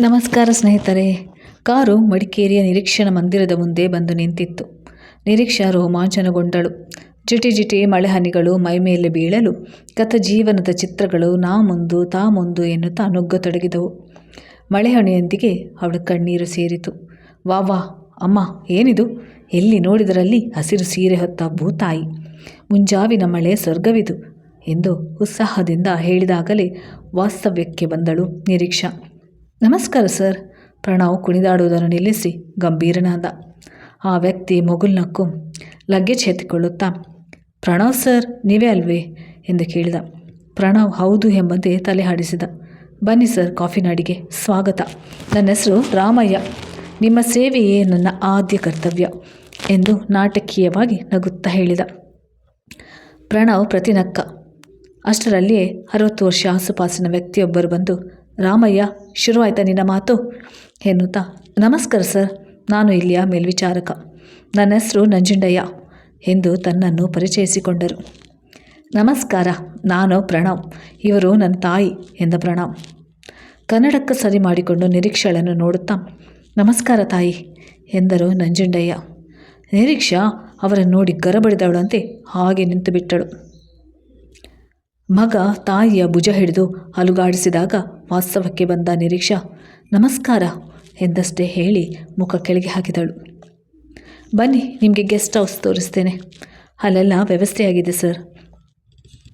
ನಮಸ್ಕಾರ ಸ್ನೇಹಿತರೆ. ಕಾರು ಮಡಿಕೇರಿಯ ನಿರೀಕ್ಷಣ ಮಂದಿರದ ಮುಂದೆ ಬಂದು ನಿಂತಿತ್ತು. ನಿರೀಕ್ಷಾ ರೋಮಾಂಚನಗೊಂಡಳು ಜಿಟಿ ಜಿಟಿ ಮಳೆಹನಿಗಳು ಮೈಮೇಲೆ ಬೀಳಲು, ಕಥ ಜೀವನದ ಚಿತ್ರಗಳು ನಾ ಮುಂದು ತಾ ಮುಂದು ಎನ್ನುತ್ತಾ ನುಗ್ಗತೊಡಗಿದವು. ಮಳೆಹಣಿಯೊಂದಿಗೆ ಅವಳು ಕಣ್ಣೀರು ಸೇರಿತು. ವಾ ವಾ, ಅಮ್ಮ, ಏನಿದು? ಎಲ್ಲಿ ನೋಡಿದರಲ್ಲಿ ಹಸಿರು ಸೀರೆ ಹೊತ್ತ ಭೂತಾಯಿ. ಮುಂಜಾವಿನ ಮಳೆ ಸ್ವರ್ಗವಿದು ಎಂದು ಉತ್ಸಾಹದಿಂದ ಹೇಳಿದಾಗಲೇ ವಾಸ್ತವ್ಯಕ್ಕೆ ಬಂದಳು ನಿರೀಕ್ಷಾ. ನಮಸ್ಕಾರ ಸರ್. ಪ್ರಣವ್ ಕುಣಿದಾಡುವುದನ್ನು ನಿಲ್ಲಿಸಿ. ಗಂಭೀರನಾದ. ಆ ವ್ಯಕ್ತಿ ಮೊಗುಲ್ನಕ್ಕು ಲಗೇಜ್ ಎತ್ತಿಕೊಳ್ಳುತ್ತಾ, ಪ್ರಣವ್ ಸರ್, ನೀವೇ ಅಲ್ವೇ? ಎಂದು ಕೇಳಿದ. ಪ್ರಣವ್ ಹೌದು ಎಂಬಂತೆ ತಲೆ ಹಾಡಿಸಿದ. ಬನ್ನಿ ಸರ್, ಕಾಫಿ ನಾಡಿಗೆ. ಸ್ವಾಗತ. ನನ್ನ ಹೆಸರು ರಾಮಯ್ಯ. ನಿಮ್ಮ ಸೇವೆಯೇ ನನ್ನ ಆದ್ಯ ಕರ್ತವ್ಯ ಎಂದು ನಾಟಕೀಯವಾಗಿ ನಗುತ್ತಾ ಹೇಳಿದ. ಪ್ರಣವ್ ಪ್ರತಿನಕ್ಕ ಅಷ್ಟರಲ್ಲಿಯೇ ಅರವತ್ತು ವರ್ಷ ಆಸುಪಾಸಿನ ವ್ಯಕ್ತಿಯೊಬ್ಬರು ಬಂದು ರಾಮಯ್ಯ, ಶುರುವಾಯ್ತಾ ನಿನ್ನ ಮಾತು? ಎನ್ನುತ್ತಾ, ನಮಸ್ಕಾರ ಸರ್, ನಾನು ಇಲ್ಲಿಯ ಮೇಲ್ವಿಚಾರಕ. ನನ್ನ ಹೆಸರು ನಂಜುಂಡಯ್ಯ ಎಂದು ತನ್ನನ್ನು ಪರಿಚಯಿಸಿಕೊಂಡರು. ನಮಸ್ಕಾರ, ನಾನು ಪ್ರಣವ್, ಇವರು ನನ್ನ ತಾಯಿ ಎಂದ ಪ್ರಣವ್. ಕನ್ನಡಕ್ಕೆ ಸರಿ ಮಾಡಿಕೊಂಡು ನಿರೀಕ್ಷೆಗಳನ್ನು ನೋಡುತ್ತಾ, ನಮಸ್ಕಾರ ತಾಯಿ ಎಂದರು ನಂಜುಂಡಯ್ಯ. ನಿರೀಕ್ಷಾ ಅವರನ್ನು ನೋಡಿ ಗರಬಡಿದವಳಂತೆ ಹಾಗೆ ನಿಂತು ಬಿಟ್ಟಳು ಮಗ ತಾಯಿಯ ಭುಜ ಹಿಡಿದು ಅಲುಗಾಡಿಸಿದಾಗ ವಾಸ್ತವಕ್ಕೆ ಬಂದ ನಿರೀಕ್ಷಾ, ನಮಸ್ಕಾರ ಎಂದಷ್ಟೇ ಹೇಳಿ ಮುಖ ಕೆಳಗೆ ಹಾಕಿದಳು. ಬನ್ನಿ, ನಿಮಗೆ ಗೆಸ್ಟ್ ಹೌಸ್ ತೋರಿಸ್ತೇನೆ. ಅಲ್ಲೆಲ್ಲ ವ್ಯವಸ್ಥೆಯಾಗಿದೆ, ಸರ್.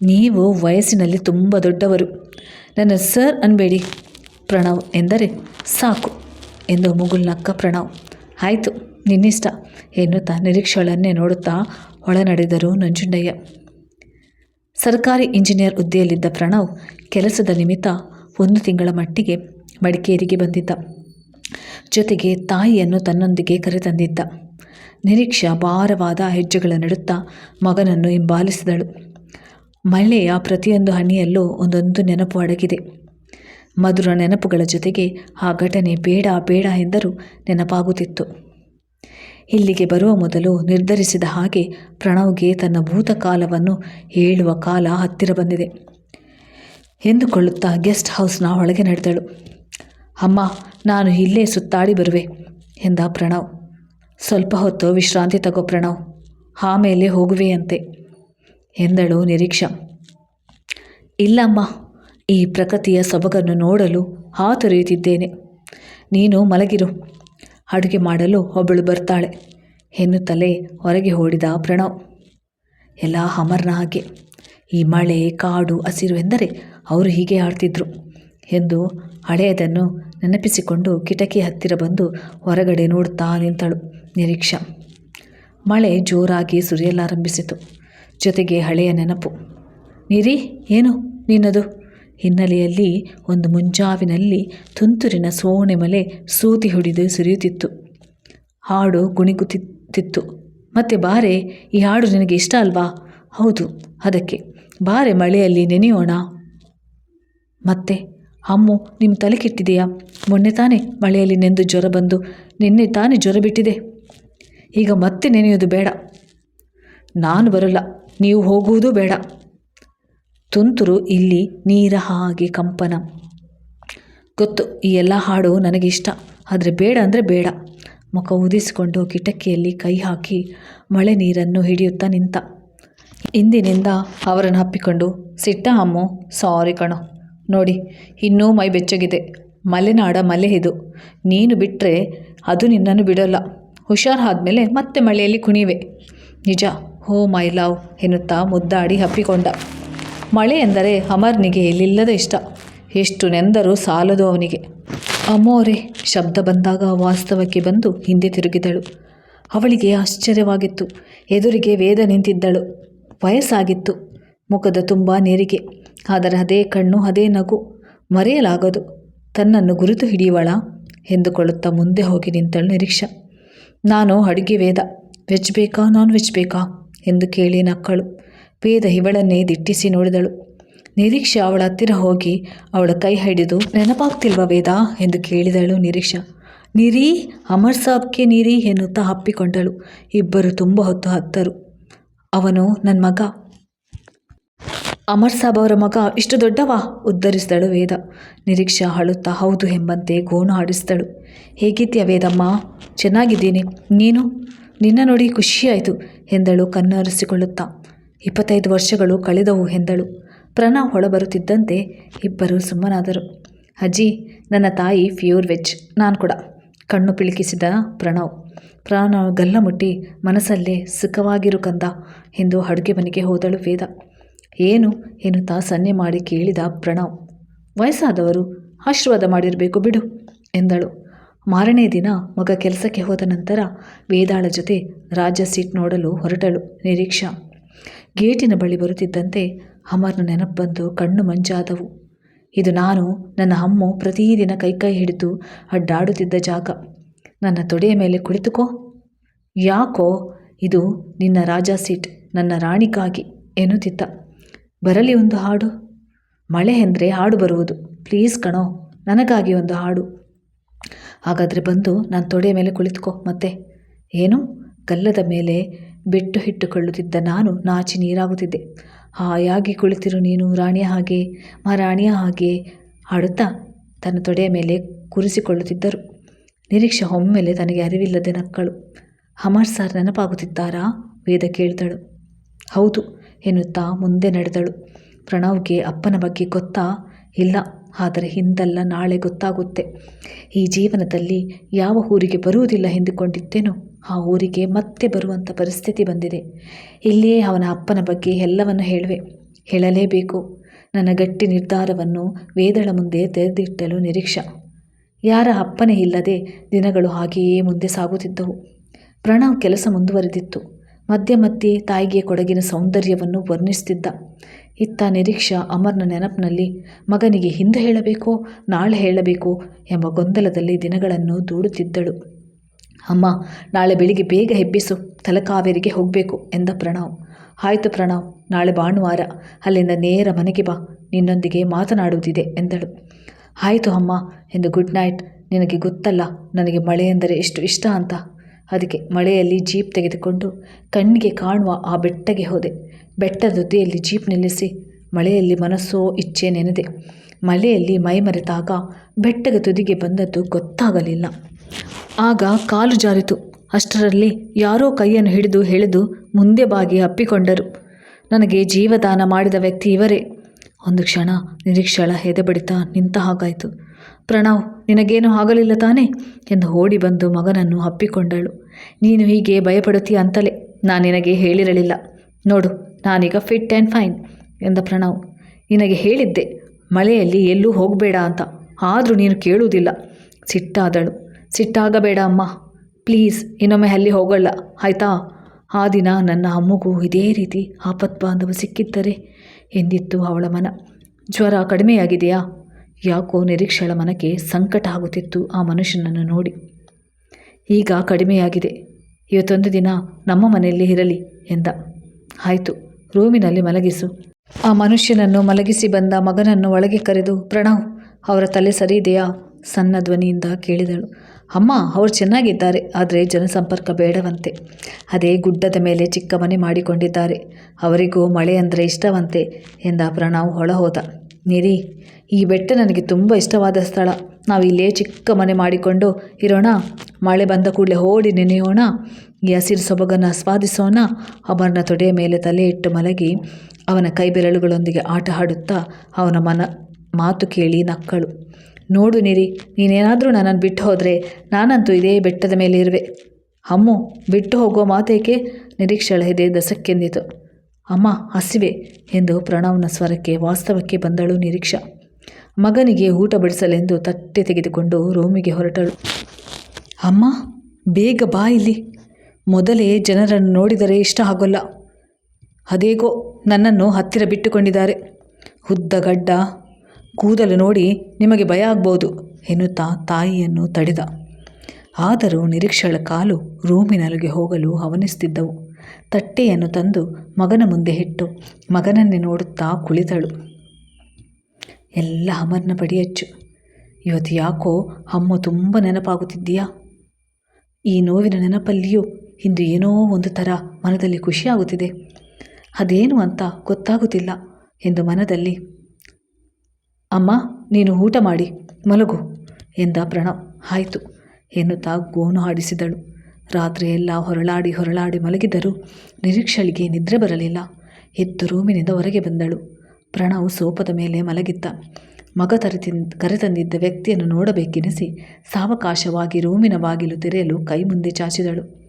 ನೀವು ವಯಸ್ಸಿನಲ್ಲಿ ತುಂಬ ದೊಡ್ಡವರು. ನನ್ನ ಸರ್ ಅನ್ಬೇಡಿ. ಪ್ರಣವ್ ಎಂದರೆ ಸಾಕು ಎಂದು ಮುಗುಲ್ನಕ್ಕ ಪ್ರಣವ್. ಆಯಿತು, ನಿನ್ನಿಷ್ಟ ಎನ್ನುತ್ತಾ ನಿರೀಕ್ಷೆಗಳನ್ನೇ ನೋಡುತ್ತಾ ಒಳನಡೆದರು ನಂಜುಂಡಯ್ಯ. ಸರ್ಕಾರಿ ಇಂಜಿನಿಯರ್ ಹುದ್ದೆಯಲ್ಲಿದ್ದ ಪ್ರಣವ್ ಕೆಲಸದ ನಿಮಿತ್ತ ಒಂದು ತಿಂಗಳ ಮಟ್ಟಿಗೆ ಮಡಿಕೇರಿಗೆ ಬಂದಿದ್ದ. ಜೊತೆಗೆ ತಾಯಿಯನ್ನು ತನ್ನೊಂದಿಗೆ ಕರೆತಂದಿದ್ದ. ನಿರೀಕ್ಷಾ ಭಾರವಾದ ಹೆಜ್ಜೆಗಳ ನಡುತ್ತಾ ಮಗನನ್ನು ಹಿಂಬಾಲಿಸಿದಳು. ಮಹಿಳೆಯ ಪ್ರತಿಯೊಂದು ಹನಿಯಲ್ಲೂ ಒಂದೊಂದು ನೆನಪು ಅಡಗಿದೆ. ಮಧುರ ನೆನಪುಗಳ ಜೊತೆಗೆ ಆ ಘಟನೆ ಬೇಡ ಬೇಡ ಎಂದರೂ ನೆನಪಾಗುತ್ತಿತ್ತು. ಇಲ್ಲಿಗೆ ಬರುವ ಮೊದಲು ನಿರ್ಧರಿಸಿದ ಹಾಗೆ ಪ್ರಣವ್ಗೆ ತನ್ನ ಭೂತಕಾಲವನ್ನು ಹೇಳುವ ಕಾಲ ಹತ್ತಿರ ಬಂದಿದೆ ಎಂದುಕೊಳ್ಳುತ್ತಾ ಗೆಸ್ಟ್ ಹೌಸ್ನ ಒಳಗೆ ನಡೆದಳು. ಅಮ್ಮ, ನಾನು ಇಲ್ಲೇ ಸುತ್ತಾಡಿ ಬರುವೆ, ಎಂದ ಪ್ರಣವ್. ಸ್ವಲ್ಪ ಹೊತ್ತು ವಿಶ್ರಾಂತಿ ತಗೋ ಪ್ರಣವ್, ಆಮೇಲೆ ಹೋಗುವೆಯಂತೆ, ಎಂದಳು ನಿರೀಕ್ಷಾ. ಇಲ್ಲಮ್ಮ ಈ ಪ್ರಕೃತಿಯ ಸೊಬಗನ್ನು ನೋಡಲು ಹಾತೊರೆಯುತ್ತಿದ್ದೇನೆ ನೀನು ಮಲಗಿರು. ಅಡುಗೆ ಮಾಡಲು ಒಬ್ಬಳು ಬರ್ತಾಳೆ. ಎನ್ನುತ್ತಲೇ ಹೊರಗೆ ಓಡಿದ ಪ್ರಣವ್. ಎಲ್ಲ ಅಮರ್ನ ಹಾಗೆ. ಈ ಮಳೆ, ಕಾಡು, ಹಸಿರು ಎಂದರೆ ಅವರು ಹೀಗೆ ಆಡ್ತಿದ್ರು ಎಂದು ಹಳೆಯದನ್ನು ನೆನಪಿಸಿಕೊಂಡು ಕಿಟಕಿ ಹತ್ತಿರ ಬಂದು ಹೊರಗಡೆ ನೋಡುತ್ತಾ ನಿಂತಳು ನಿರೀಕ್ಷಾ. ಮಳೆ ಜೋರಾಗಿ ಸುರಿಯಲಾರಂಭಿಸಿತು. ಜೊತೆಗೆ ಹಳೆಯ ನೆನಪು. ನೀರಿ, ಏನು ನಿನ್ನದು? ಹಿನ್ನೆಲೆಯಲ್ಲಿ ಒಂದು ಮುಂಜಾವಿನಲ್ಲಿ ತುಂತುರಿನ ಸೋಣೆ ಮಲೆ ಸೂತಿ ಹೊಡೆದು ಸುರಿಯುತ್ತಿತ್ತು. ಹಾಡು ಗುಣಿಗುತ್ತಿತ್ತು. ಮತ್ತೆ ಬಾರೆ, ಈ ಹಾಡು ನಿನಗೆ ಇಷ್ಟ ಅಲ್ವಾ? ಹೌದು, ಅದಕ್ಕೆ. ಬಾರೆ, ಮಳೆಯಲ್ಲಿ ನೆನೆಯೋಣ. ಮತ್ತೆ, ಅಮ್ಮು ನಿಮ್ಮ ತಲೆ ಕೆಟ್ಟಿದೆಯಾ? ಮೊನ್ನೆ ತಾನೇ ಮಳೆಯಲ್ಲಿ ನೆಂದು ಜ್ವರ ಬಂದು ನಿನ್ನೆ ತಾನೇ ಜ್ವರ ಬಿಟ್ಟಿದೆ. ಈಗ ಮತ್ತೆ ನೆನೆಯೋದು ಬೇಡ. ನಾನು ಬರಲ್ಲ, ನೀವು ಹೋಗುವುದೂ ಬೇಡ. ತುಂತುರು ಇಲ್ಲಿ ನೀರ ಹಾಗೆ ಕಂಪನ. ಗೊತ್ತು, ಈ ಎಲ್ಲ ಹಾಡು ನನಗಿಷ್ಟ ಆದರೆ ಬೇಡ ಅಂದರೆ ಬೇಡ. ಮುಖ ಊದಿಸಿಕೊಂಡು ಕಿಟಕಿಯಲ್ಲಿ ಕೈ ಹಾಕಿ ಮಳೆ ನೀರನ್ನು ಹಿಡಿಯುತ್ತಾ ನಿಂತ. ಇಂದಿನಿಂದ ಅವರನ್ನು ಹಪ್ಪಿಕೊಂಡು ಸಿಟ್ಟ ಅಮ್ಮು, ಸಾರಿ ಕಣೋ. ನೋಡಿ, ಇನ್ನೂ ಮೈ ಬೆಚ್ಚಗಿದೆ. ಮಲೆನಾಡ ಮಲೆ ಇದು. ನೀನು ಬಿಟ್ಟರೆ ಅದು ನಿನ್ನನ್ನು ಬಿಡೋಲ್ಲ. ಹುಷಾರಾದ್ಮೇಲೆ ಮತ್ತೆ ಮಳೆಯಲ್ಲಿ ಕುಣಿವೆ. ನಿಜ, ಹೋ ಮೈ ಲವ್ ಎನ್ನುತ್ತಾ ಮುದ್ದಾಡಿ ಹಪ್ಪಿಕೊಂಡ ಮಳೆ ಎಂದರೆ ಅಮರ್ನಿಗೆ ಎಲ್ಲಿಲ್ಲದ ಇಷ್ಟ. ಎಷ್ಟು ನೆಂದರೂ ಸಾಲದು ಅವನಿಗೆ. ಅಮೋರೆ, ಶಬ್ದ ಬಂದಾಗ ವಾಸ್ತವಕ್ಕೆ ಬಂದು ಹಿಂದೆ ತಿರುಗಿದಳು. ಅವಳಿಗೆ ಆಶ್ಚರ್ಯವಾಗಿತ್ತು. ಎದುರಿಗೆ ವೇದ ನಿಂತಿದ್ದಳು. ವಯಸ್ಸಾಗಿತ್ತು. ಮುಖದ ತುಂಬ ನೆರಿಗೆ. ಆದರೆ ಅದೇ ಕಣ್ಣು, ಅದೇ ನಗು. ಮರೆಯಲಾಗದು. ತನ್ನನ್ನು ಗುರುತು ಹಿಡಿಯುವಳ ಎಂದುಕೊಳ್ಳುತ್ತಾ ಮುಂದೆ ಹೋಗಿ ನಿಂತಳು ನಿರೀಕ್ಷಾ. ನಾನು ಅಡುಗೆ ವೇದ. ವೆಜ್ ಬೇಕಾ ನಾನ್ ವೆಜ್ ಬೇಕಾ ಎಂದು ಕೇಳಿ ನಕ್ಕಳು. ವೇದ ಇವಳನ್ನೇ ದಿಟ್ಟಿಸಿ ನೋಡಿದಳು. ನಿರೀಕ್ಷೆ ಅವಳ ಹತ್ತಿರ ಹೋಗಿ ಅವಳ ಕೈ ಹಿಡಿದು, ನೆನಪಾಗ್ತಿಲ್ವ ವೇದ? ಎಂದು ಕೇಳಿದಳು ನಿರೀಕ್ಷಾ. ನಿರಿ, ಅಮರ್ ಸಾಬ್ಗೆ ನೀರಿ ಎನ್ನುತ್ತಾ ಹಪ್ಪಿಕೊಂಡಳು ಇಬ್ಬರು ತುಂಬ ಹೊತ್ತು ಹತ್ತರು. ಅವನು ನನ್ನ ಮಗ. ಅಮರ್ ಸಾಬ್ ಅವರ ಮಗ, ಇಷ್ಟು ದೊಡ್ಡವಾ? ಉದ್ಧರಿಸಿದಳು ವೇದ. ನಿರೀಕ್ಷಾ ಅಳುತ್ತಾ, ಹೌದು ಎಂಬಂತೆ ಗೋಣು ಆಡಿಸಿದಳು. ಹೇಗಿದ್ದೀಯ ವೇದಮ್ಮ? ಚೆನ್ನಾಗಿದ್ದೀನಿ. ನೀನು? ನಿನ್ನ ನೋಡಿ ಖುಷಿಯಾಯಿತು ಎಂದಳು ಕಣ್ಣರಿಸಿಕೊಳ್ಳುತ್ತಾ ಇಪ್ಪತ್ತೈದು ವರ್ಷಗಳು ಕಳೆದವು ಎಂದಳು. ಪ್ರಣವ್ ಹೊಳಬರುತ್ತಿದ್ದಂತೆ ಇಬ್ಬರು ಸುಮ್ಮನಾದರು. ಅಜ್ಜಿ, ನನ್ನ ತಾಯಿ ಪ್ಯೂರ್ ವೆಜ್, ನಾನು ಕೂಡ. ಕಣ್ಣು ಪಿಳುಕಿಸಿದ ಪ್ರಣವ್. ಪ್ರಣವ್ ಗಲ್ಲ ಮುಟ್ಟಿ, ಮನಸ್ಸಲ್ಲೇ ಸುಖವಾಗಿರು ಕಂದ ಎಂದು ಅಡುಗೆ ಮನೆಗೆ ಹೋದಳು ವೇದ. ಏನು ಎನ್ನುತ್ತಾ ಸನ್ನೆ ಮಾಡಿ ಕೇಳಿದ ಪ್ರಣವ್. ವಯಸ್ಸಾದವರು ಆಶೀರ್ವಾದ ಮಾಡಿರಬೇಕು ಬಿಡು ಎಂದಳು. ಮಾರನೇ ದಿನ ಮಗ ಕೆಲಸಕ್ಕೆ ಹೋದ ನಂತರ ವೇದಾಳ ಜೊತೆ ರಾಜ ಸೀಟ್ ನೋಡಲು ಹೊರಟಳು ನಿರೀಕ್ಷಾ. ಗೇಟಿನ ಬಳಿ ಬರುತ್ತಿದ್ದಂತೆ ಅಮರ್ನ ನೆನಪು ಬಂದು ಕಣ್ಣು ಮಂಜಾದವು. ಇದು ನಾನು ನನ್ನ ಅಮ್ಮು ಪ್ರತಿದಿನ ಕೈಕೈ ಹಿಡಿದು ಅಡ್ಡಾಡುತ್ತಿದ್ದ ಜಾಗ. ನನ್ನ ತೊಡೆಯ ಮೇಲೆ ಕುಳಿತುಕೋ. ಯಾಕೋ, ಇದು ನಿನ್ನ ರಾಜ ಸೀಟ್, ನನ್ನ ರಾಣಿಗಾಗಿ ಎನ್ನುತ್ತಿದ್ದ ಬರಲಿ ಒಂದು ಹಾಡು. ಮಳೆ ಎಂದರೆ ಹಾಡು ಬರುವುದು. ಪ್ಲೀಸ್ ಕಣೋ, ನನಗಾಗಿ ಒಂದು ಹಾಡು. ಹಾಗಾದರೆ ಬಂದು ನಾನು ತೊಡೆಯ ಮೇಲೆ ಕುಳಿತುಕೋ ಮತ್ತೆ. ಏನು? ಗಲ್ಲದ ಮೇಲೆ ಬೆಟ್ಟು ಹಿಟ್ಟುಕೊಳ್ಳುತ್ತಿದ್ದ ನಾನು ನಾಚಿ ನೀರಾಗುತ್ತಿದ್ದೆ. ಹಾಯಾಗಿ ಕುಳಿತಿರು ನೀನು ರಾಣಿಯ ಹಾಗೆ ಮಹಾರಾಣಿಯ ಹಾಗೆ ಹಾಡುತ್ತಾ ತನ್ನ ತೊಡೆಯ ಮೇಲೆ ಕುರಿಸಿಕೊಳ್ಳುತ್ತಿದ್ದರು. ನಿರೀಕ್ಷೆ ಒಮ್ಮೆಲೆ ತನಗೆ ಅರಿವಿಲ್ಲದೆ ನಕ್ಕಳು. ಅಮರ್ ಸರ್ ನೆನಪಾಗುತ್ತಿದ್ದಾರಾ? ವೇದ ಕೇಳಿದಳು ಹೌದು, ಎನ್ನುತ್ತಾ ಮುಂದೆ ನಡೆದಳು. ಪ್ರಣವ್ಗೆ ಅಪ್ಪನ ಬಗ್ಗೆ ಗೊತ್ತಾ? ಇಲ್ಲ, ಆದರೆ ಹಿಂದಲ್ಲ ನಾಳೆ ಗೊತ್ತಾಗುತ್ತೆ. ಈ ಜೀವನದಲ್ಲಿ ಯಾವ ಊರಿಗೆ ಬರುವುದಿಲ್ಲ ಎಂದುಕೊಂಡಿದ್ದೇನೋ ಆ ಊರಿಗೆ ಮತ್ತೆ ಬರುವಂಥ ಪರಿಸ್ಥಿತಿ ಬಂದಿದೆ. ಇಲ್ಲಿಯೇ ಅವನ ಅಪ್ಪನ ಬಗ್ಗೆ ಎಲ್ಲವನ್ನು ಹೇಳುವೆ. ಹೇಳಲೇಬೇಕು. ನನ್ನ ಗಟ್ಟಿ ನಿರ್ಧಾರವನ್ನು ವೇದಳ ಮುಂದೆ ತೆರೆದಿಟ್ಟಲು ನಿರೀಕ್ಷಾ. ಯಾರ ಅಪ್ಪನೇ ಇಲ್ಲದೆ ದಿನಗಳು ಹಾಗೆಯೇ ಮುಂದೆ ಸಾಗುತ್ತಿದ್ದವು. ಪ್ರಣವ್ ಕೆಲಸ ಮುಂದುವರೆದಿತ್ತು. ಮಧ್ಯೆ ಮಧ್ಯೆ ತಾಯಿಗೆ ಕೊಡಗಿನ ಸೌಂದರ್ಯವನ್ನು ವರ್ಣಿಸುತ್ತಿದ್ದ. ಇತ್ತ ನಿರೀಕ್ಷಾ ಅಮರ್ನ ನೆನಪಿನಲ್ಲಿ ಮಗನಿಗೆ ಹಿಂದೆ ಹೇಳಬೇಕೋ ನಾಳೆ ಹೇಳಬೇಕೋ ಎಂಬ ಗೊಂದಲದಲ್ಲಿ ದಿನಗಳನ್ನು ದೂಡುತ್ತಿದ್ದಳು. ಅಮ್ಮ, ನಾಳೆ ಬೆಳಿಗ್ಗೆ ಬೇಗ ಹೆಬ್ಬಿಸು ತಲಕಾವೇರಿಗೆ ಹೋಗಬೇಕು ಎಂದ ಪ್ರಣವ್. ಆಯಿತು ಪ್ರಣವ್, ನಾಳೆ ಭಾನುವಾರ, ಅಲ್ಲಿಂದ ನೇರ ಮನೆಗೆ ಬಾ, ನಿನ್ನೊಂದಿಗೆ ಮಾತನಾಡುವುದಿದೆ ಎಂದಳು. ಆಯಿತು ಅಮ್ಮ ಎಂದು ಗುಡ್ ನೈಟ್, ನಿನಗೆ ಗೊತ್ತಲ್ಲ, ನನಗೆ ಮಳೆ ಎಂದರೆ ಎಷ್ಟು ಇಷ್ಟ ಅಂತ. ಅದಕ್ಕೆ ಮಳೆಯಲ್ಲಿ ಜೀಪ್ ತೆಗೆದುಕೊಂಡು ಕಣ್ಣಿಗೆ ಕಾಣುವ ಆ ಬೆಟ್ಟಗೆ ಹೋದೆ. ಬೆಟ್ಟದ ತುದಿಯಲ್ಲಿ ಜೀಪ್ ನಿಲ್ಲಿಸಿ ಮಳೆಯಲ್ಲಿ ಮನಸ್ಸೋ ಇಚ್ಛೆ ನೆನೆದೆ. ಮಳೆಯಲ್ಲಿ ಮೈ ಮರೆತಾಗ ಬೆಟ್ಟದ ತುದಿಗೆ ಬಂದದ್ದು ಗೊತ್ತಾಗಲಿಲ್ಲ. ಆಗ ಕಾಲು ಜಾರಿತು. ಅಷ್ಟರಲ್ಲಿ ಯಾರೋ ಕೈಯನ್ನು ಹಿಡಿದು ಎಳೆದು ಮುಂದೆ ಬಾಗಿ ಅಪ್ಪಿಕೊಂಡರು. ನನಗೆ ಜೀವದಾನ ಮಾಡಿದ ವ್ಯಕ್ತಿ ಇವರೇ. ಒಂದು ಕ್ಷಣ ನಿರೀಕ್ಷಳ ಹೆದೆಬಡಿತ ನಿಂತ ಹಾಗಾಯಿತು. ಪ್ರಣವ್, ನಿನಗೇನು ಆಗಲಿಲ್ಲ ತಾನೇ? ಎಂದು ಓಡಿ ಬಂದು ಮಗನನ್ನು ಅಪ್ಪಿಕೊಂಡಳು. ನೀನು ಹೀಗೆ ಭಯಪಡುತ್ತೀಯ ಅಂತಲೇ ನಾನು ನಿನಗೆ ಹೇಳಿರಲಿಲ್ಲ. ನೋಡು, ನಾನೀಗ ಫಿಟ್ ಆ್ಯಂಡ್ ಫೈನ್ ಎಂದ ಪ್ರಣವ್. ನಿನಗೆ ಹೇಳಿದ್ದೆ, ಮಳೆಯಲ್ಲಿ ಎಲ್ಲೂ ಹೋಗಬೇಡ ಅಂತ. ಆದರೂ ನೀನು ಕೇಳುವುದಿಲ್ಲ, ಸಿಟ್ಟಾದಳು. ಸಿಟ್ಟಾಗಬೇಡ ಅಮ್ಮ. ಪ್ಲೀಸ್, ಇನ್ನೊಮ್ಮೆ ಅಲ್ಲಿ ಹೋಗಲ್ಲ. ಆಯಿತಾ? ಆ ದಿನ ನನ್ನ ಅಮ್ಮಗೂ ಇದೇ ರೀತಿ ಆಪತ್ ಬಾಂಧವ ಸಿಕ್ಕಿದ್ದರೆ ಎಂದಿತ್ತು ಅವಳ ಮನ. ಜ್ವರ ಕಡಿಮೆಯಾಗಿದೆಯಾ? ಯಾಕೋ ನಿರೀಕ್ಷೆಳ ಮನಕ್ಕೆ ಸಂಕಟ ಆಗುತ್ತಿತ್ತು ಆ ಮನುಷ್ಯನನ್ನು ನೋಡಿ. ಈಗ ಕಡಿಮೆಯಾಗಿದೆ. ಇವತ್ತೊಂದು ದಿನ ನಮ್ಮ ಮನೆಯಲ್ಲಿ ಇರಲಿ ಎಂದ. ಆಯಿತು, ರೂಮಿನಲ್ಲಿ ಮಲಗಿಸು. ಆ ಮನುಷ್ಯನನ್ನು ಮಲಗಿಸಿ ಬಂದ ಮಗನನ್ನು ಒಳಗೆ ಕರೆದು, ಪ್ರಣವ್, ಅವರ ತಲೆ ಸರಿ ಇದೆಯಾ? ಸಣ್ಣ ಧ್ವನಿಯಿಂದ ಕೇಳಿದಳು. ಅಮ್ಮ, ಅವರು ಚೆನ್ನಾಗಿದ್ದಾರೆ, ಆದರೆ ಜನಸಂಪರ್ಕ ಬೇಡವಂತೆ. ಅದೇ ಗುಡ್ಡದ ಮೇಲೆ ಚಿಕ್ಕ ಮನೆ ಮಾಡಿಕೊಂಡಿದ್ದಾರೆ. ಅವರಿಗೂ ಮಳೆ ಅಂದರೆ ಇಷ್ಟವಂತೆ ಎಂದ ಪ್ರಣವ್ ಹೊಳ ಹೋದ ನಿರಿ ಈ ಬೆಟ್ಟ ನನಗೆ ತುಂಬ ಇಷ್ಟವಾದ ಸ್ಥಳ. ನಾವು ಇಲ್ಲೇ ಚಿಕ್ಕ ಮನೆ ಮಾಡಿಕೊಂಡು ಇರೋಣ. ಮಳೆ ಬಂದ ಕೂಡಲೇ ಓಡಿ ನೆನೆಯೋಣ. ಈ ಹಸಿರು ಸೊಬಗನ್ನು ಆಸ್ವಾದಿಸೋಣ. ಅವರನ ತೊಡೆಯ ಮೇಲೆ ತಲೆ ಇಟ್ಟು ಮಲಗಿ ಅವನ ಕೈ ಬೆರಳುಗಳೊಂದಿಗೆ ಆಟ ಆಡುತ್ತಾ ಅವನ ಮನ ಮಾತು ಕೇಳಿ ನಕ್ಕಳು. ನೋಡು ನಿರಿ, ನೀನೇನಾದರೂ ನನ್ನನ್ನು ಬಿಟ್ಟು ಹೋದರೆ ನಾನಂತೂ ಇದೇ ಬೆಟ್ಟದ ಮೇಲೆ ಇರುವೆ. ಅಮ್ಮು, ಬಿಟ್ಟು ಹೋಗೋ ಮಾತೇಕೆ? ನಿರೀಕ್ಷಳ ಎದೆ ದಸಕ್ಕೆಂದಿತು ಅಮ್ಮ, ಹಸಿವೆ ಎಂದು ಪ್ರಣವ್ನ ಸ್ವರಕ್ಕೆ ವಾಸ್ತವಕ್ಕೆ ಬಂದಳು ನಿರೀಕ್ಷಾ. ಮಗನಿಗೆ ಊಟ ಬಡಿಸಲೆಂದು ತಟ್ಟೆ ತೆಗೆದುಕೊಂಡು ರೂಮಿಗೆ ಹೊರಟಳು. ಅಮ್ಮ, ಬೇಗ ಬಾ ಇಲ್ಲಿ. ಮೊದಲೇ ಜನರನ್ನು ನೋಡಿದರೆ ಇಷ್ಟ ಆಗೋಲ್ಲ. ಅದೇಗೋ ನನ್ನನ್ನು ಹತ್ತಿರ ಬಿಟ್ಟುಕೊಂಡಿದ್ದಾರೆ. ಉದ್ದ ಗಡ್ಡ ಕೂದಲು ನೋಡಿ ನಿಮಗೆ ಭಯ ಆಗ್ಬೋದು ಎನ್ನುತ್ತಾ ತಾಯಿಯನ್ನು ತಡೆದ. ಆದರೂ ನಿರೀಕ್ಷಳ ಕಾಲು ರೂಮಿನೊಳಗೆ ಹೋಗಲು ಹವನಿಸುತ್ತಿದ್ದವು ತಟ್ಟೆಯನ್ನು ತಂದು ಮಗನ ಮುಂದೆ ಇಟ್ಟು ಮಗನನ್ನೇ ನೋಡುತ್ತಾ ಕುಳಿತಳು. ಎಲ್ಲ ಅಮರ್ನ ಪಡಿಯಚ್ಚು. ಇವತ್ತು ಯಾಕೋ ಅಮ್ಮ ತುಂಬ ನೆನಪಾಗುತ್ತಿದ್ದೀಯಾ? ಈ ನೋವಿನ ನೆನಪಲ್ಲಿಯೂ ಇಂದು ಏನೋ ಒಂದು ಥರ ಮನದಲ್ಲಿ ಖುಷಿಯಾಗುತ್ತಿದೆ ಅದೇನು ಅಂತ ಗೊತ್ತಾಗುತ್ತಿಲ್ಲ ಎಂದು ಮನದಲ್ಲಿ ಅಮ್ಮ, ನೀನು ಊಟ ಮಾಡಿ, ಮಲಗು ಎಂದ ಪ್ರಣವ್. ಆಯಿತು ಎನ್ನುತ್ತಾ ಗೋನು ಹಾಡಿಸಿದಳು. ರಾತ್ರಿಯೆಲ್ಲ ಹೊರಳಾಡಿ ಹೊರಳಾಡಿ ಮಲಗಿದರೂ ನಿರೀಕ್ಷಳಿಗೆ ನಿದ್ರೆ ಬರಲಿಲ್ಲ. ಎದ್ದು ರೂಮಿನಿಂದ ಹೊರಗೆ ಬಂದಳು. ಪ್ರಣವ್ ಸೋಪದ ಮೇಲೆ ಮಲಗಿದ್ದ. ಮಗ ತರಿತಿ ಕರೆತಂದಿದ್ದ ವ್ಯಕ್ತಿಯನ್ನು ನೋಡಬೇಕೆನಿಸಿ ಸಾವಕಾಶವಾಗಿ ರೂಮಿನ ಬಾಗಿಲು ತೆರೆಯಲು ಕೈ ಮುಂದೆ ಚಾಚಿದಳು.